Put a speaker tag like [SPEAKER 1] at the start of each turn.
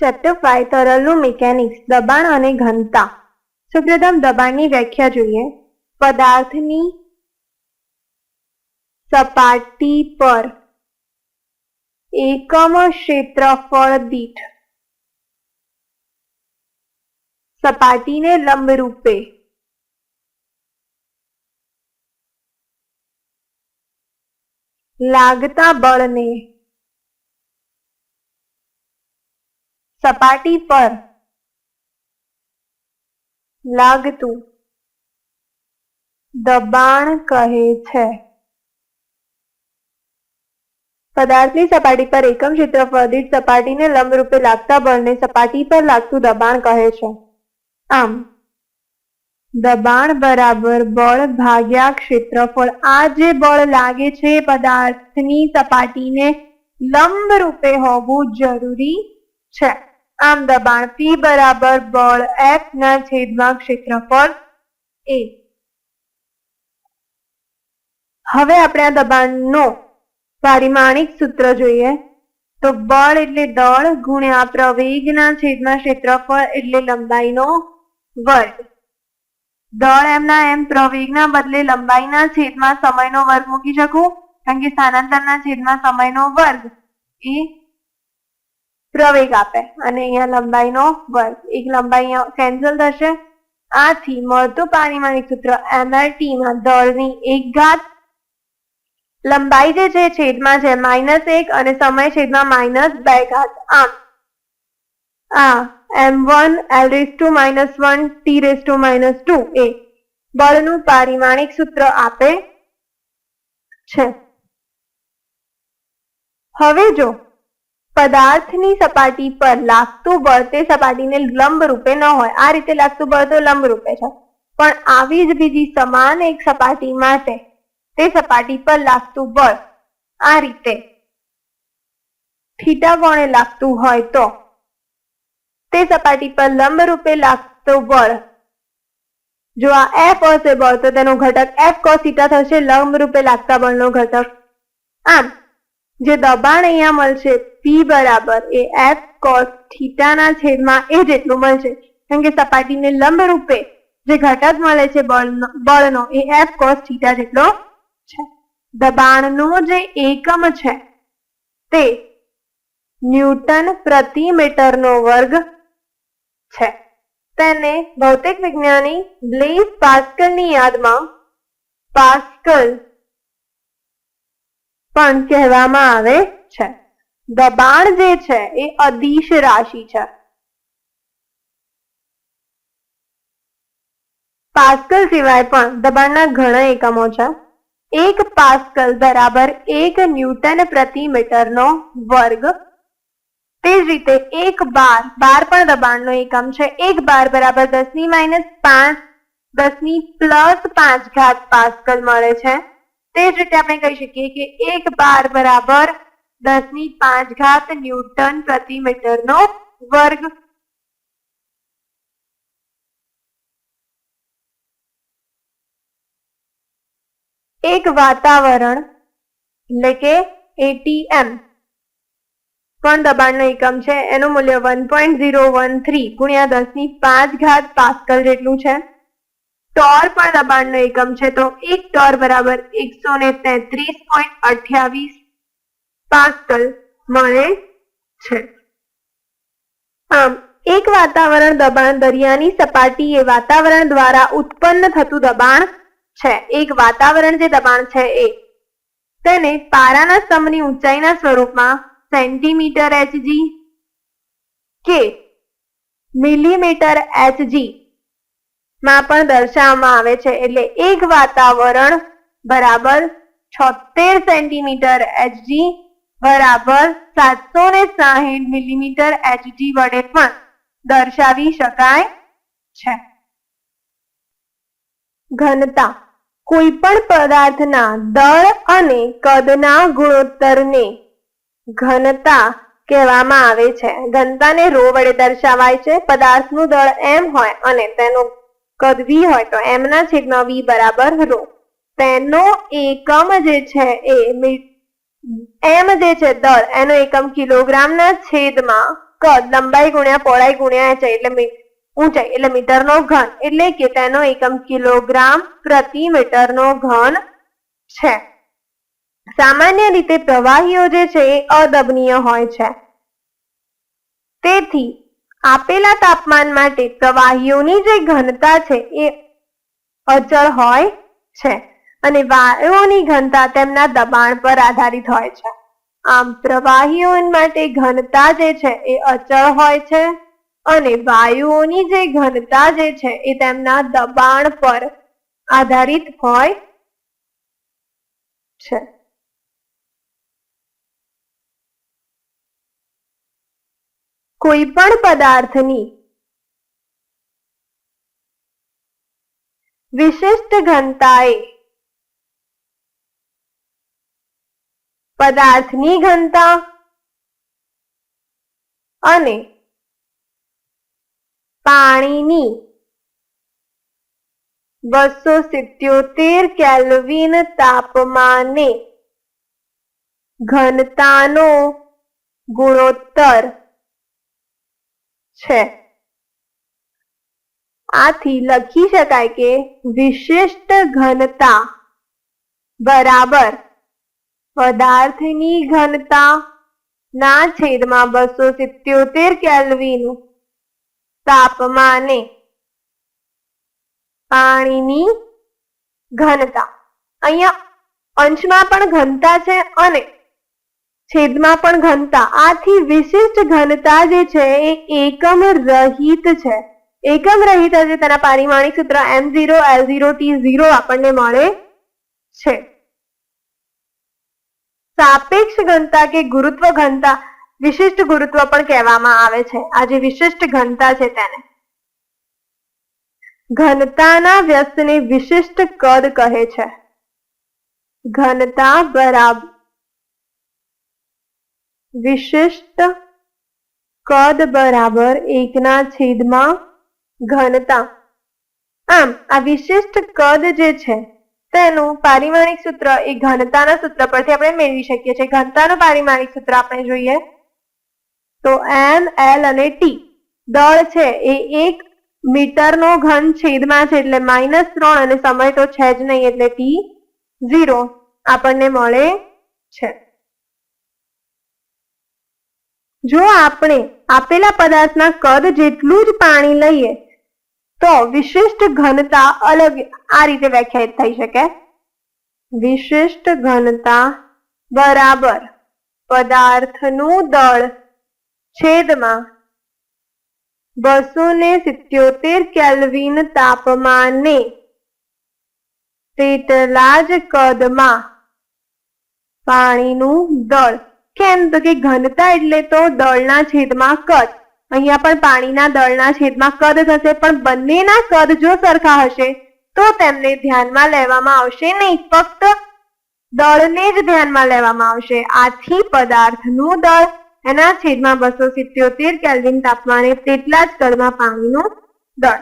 [SPEAKER 1] Chapter five તરલનું mechanics દબાણ અને ઘનતા. સૌપ્રથમ દબાણની વ્યાખ્યા જોઈએ. પદાર્થની સપાટી પર એકમ ક્ષેત્રફળ દીઠ સપાટીને લંબરૂપે લાગતા બળને સપાટી પર લાગતું દબાણ કહે છે. પદાર્થની સપાટી પર એકમ ક્ષેત્રફળ દીઠ સપાટીને લંબરૂપે લાગતા બળને સપાટી પર લાગતું દબાણ કહે છે. આમ, દબાણ બરાબર બળ ભાગ્યા ક્ષેત્રફળ. આ જે બળ લાગે છે પદાર્થની સપાટીને લંબ રૂપે હોવું જરૂરી છે. આમ દબાણ P બરાબર બળ F ના છેદમાં ક્ષેત્રફળ A. હવે આપણે આ દબાણનો પારિમાણિક સૂત્ર જોઈએ. તો બળ એટલે દળ ગુણ્યા પ્રવેગના છેદમાં ક્ષેત્રફળ એટલે લંબાઈનો વર્ગ. દળ એમના એમ પ્રવેગના બદલે લંબાઈના છેદમાં સમયનો વર્ગ મૂકી શકું, કારણ કે સ્થાનાંતરના છેદમાં સમયનો વર્ગ એ પ્રવેગ આપે. અને અહીંયા લંબાઈનો વર્ગ. એક લંબાઈ અહીંયા કેન્સલ થશે. આથી મળતું પારિમાણિક સૂત્ર એમઆરટી માં દળની એક ઘાત લંબાઈ જે છે છેદમાં છે. માઇનસ એક અને સમય છેદમાં માઇનસ બે ઘાત આમ આ M one L raise to minus one T raise to minus two એ બળનું પારિમાણિક સૂત્ર આપે છે. હવે જો પદાર્થની સપાટી પર લાગતું બળ તે સપાટીને લંબ રૂપે ન હોય. આ રીતે લાગતું બળ તો લંબ રૂપે છે. પણ આવી જ બીજી સમાન એક સપાટી માટે તે સપાટી પર લાગતું બળ આ રીતે થીટા કોણે લાગતું હોય તો તે સપાટી પર લંબ રૂપે લાગતું બળ જો આ એફ હશે બળ તો તેનો ઘટક એફ cos થીટા થશે. લંબ રૂપે લાગતા બળનો ઘટક આમ જે દબાણ અહીંયા મળશે પી બરાબર એ એફ કોસ થીટાના છેદમાં એ જેટલું મળશે. કારણ કે સપાટીને લંબ રૂપે જે ઘટક મળે છે બળનો એ એફ કોસ થીટા જેટલો છે. દબાણનો જે એકમ છે તે ન્યૂટન પ્રતિ મીટરનો વર્ગ છે. તેને ભૌતિક વિજ્ઞાની બ્લેઝ પાસ્કલની યાદમાં પાસ્કલ પણ કહેવામાં આવે છે. દબાણ જે છે, એ અધિશ રાશિ છે. પાસ્કલ સિવાય પણ દબાણના ઘણા એકમો છે. એક પાસ્કલ બરાબર એક ન્યૂટન પ્રતિ મીટરનો વર્ગ. તે જ રીતે એક બાર બાર પણ દબાણનો એકમ છે. એક બાર બરાબર દસની માઇનસ પાંચ દસની પ્લસ પાંચ ઘાત પાસ્કલ મળે છે. તે જ રીતે આપણે કહી શકીએ કે એક બાર બરાબર દસની પાંચ ઘાત ન્યૂટન પ્રતિ મીટરનો વર્ગ. એક વાતાવરણ એટલે કે એટીએમ પણ દબાણનો એકમ છે, એનું મૂલ્ય one point zero one three ગુણ્યા દસની પાંચ ઘાત પાસ્કલ જેટલું છે. ટોર પણ દબાણનો એકમ છે, તો એક ટોર બરાબર એકસો ને તેત્રીસ પોઈન્ટ અઠ્યાવીસ પાસ્કલ મળે છે. આમ, એક વાતાવરણ દબાણ દરિયાની સપાટી એ વાતાવરણ દ્વારા ઉત્પન્ન થતું દબાણ છે. એક વાતાવરણ જે દબાણ છે એ તેને પારાના સ્તંભની ઊંચાઈના સ્વરૂપમાં સેન્ટીમીટર એચજી કે મિલીમીટર એચજી માં પણ દર્શાવવામાં આવે છે. એટલે એક વાતાવરણ બરાબર છોતેર સેન્ટીમીટર એચજી બરાબર સાતસો ને સાહીઠ મિલીમીટર એચજી વડે પણ દર્શાવી શકાય છે. ઘનતા કોઈ પણ પદાર્થના દળ અને કદના ગુણોત્તરને ઘનતા કહેવામાં આવે છે. ઘનતાને રો વડે દર્શાવાય છે. પદાર્થનું દળ એમ હોય અને તેનું કદ વી હોય તો એમના છેદમાં વી બરાબર રો. તેનો એકમ જે છે એ એમ જે છે દળ એનો એકમ કિલોગ્રામના છેદમાં કદ લંબાઈ ગુણ્યા પહોળાઈ ગુણ્યા ઊંચાઈ એટલે ઊંચાઈ એટલે મીટરનો ઘન, એટલે કે તેનો એકમ કિલોગ્રામ પ્રતિ મીટરનો ઘન છે. સામાન્ય રીતે પ્રવાહીઓ જે છે એ અદબનીય હોય છે. તેથી, આપેલા તાપમાન માટે પ્રવાહીઓની જે ઘનતા છે એ અચળ હોય છે. અને વાયુઓની ઘનતા તેમના દબાણ પર આધારિત હોય છે. આમ પ્રવાહીઓ માટે ઘનતા જે છે એ અચળ હોય છે અને વાયુઓની જે ઘનતા જે છે એ તેમના દબાણ પર આધારિત હોય છે. કોઈ પણ પદાર્થની વિશિષ્ટ ઘનતાએ પદાર્થની ઘનતા અને પાણીની બસો સિત્યોતેર કેલ્વિન તાપમાને ઘનતાનો ગુણોત્તર છે. આથી લખી શકાય કે વિશિષ્ટ ઘનતા બરાબર પદાર્થની ઘનતા ના છેદમાં બસો સિત્યોતેર કેલ્વિન તાપમાને પાણીની ઘનતા. અહીંયા અંશમાં પણ ઘનતા છે અને છેદમાં પણ ઘનતા. આથી વિશિષ્ટ ઘનતા જે છે એ એકમ રહિત છે. એકમ રહિત છે તેના પારિમાણિક સૂત્ર M zero L zero T zero આપણને મળે છે. સાપેક્ષ ઘનતા કે ગુરુત્વ ઘનતા વિશિષ્ટ ગુરુત્વ પણ કહેવામાં આવે છે. આ જે વિશિષ્ટ ઘનતા છે તેને. ઘનતાના વ્યસ્તને વિશિષ્ટ કદ કહે છે. ઘનતા બરાબર વિશિષ્ટ કદ બરાબર એકના છેદમાં ઘનતા. આમ, આ વિશિષ્ટ કદ જે છે તેનું પારિમાણિક સૂત્ર એ ઘનતાના સૂત્ર પરથી આપણે મેળવી શકીએ છીએ. ઘનતાનું પારિમાણિક સૂત્ર આપણે જોઈએ તો એમ એલ અને ટી દળ છે એ એક મીટરનો ઘન છેદમાં છે એટલે માઇનસ ત્રણ અને સમય તો છે જ નહીં એટલે ટી ઝીરો આપણને મળે છે. જો આપણે આપેલા પદાર્થના કદ જેટલું જ પાણી લઈએ તો વિશિષ્ટ ઘનતા અલગ આ રીતે વ્યાખ્યાયિત થઈ શકે. વિશિષ્ટ ઘનતા બરાબર પદાર્થનું દળ છેદમાં બસો ને સિત્યોતેર કેલ્વિન તાપમાને તેટલા જ કદમાં પાણીનું દળ. કેમ? તો કે ઘનતા એટલે તો દળના છેદમાં કદ. અહીંયા પણ પાણીના દળના છેદમાં કદ થશે, પણ બંનેના કદ જો સરખા હશે તો તેમને ધ્યાનમાં લેવામાં આવશે નહીં. ફક્ત દળને જ ધ્યાનમાં લેવામાં આવશે. આથી પદાર્થનું દળ એના છેદમાં બસો સિત્યોતેર કેલ્વિન તાપમાને તેટલા જ કદમાં પાણીનું દળ.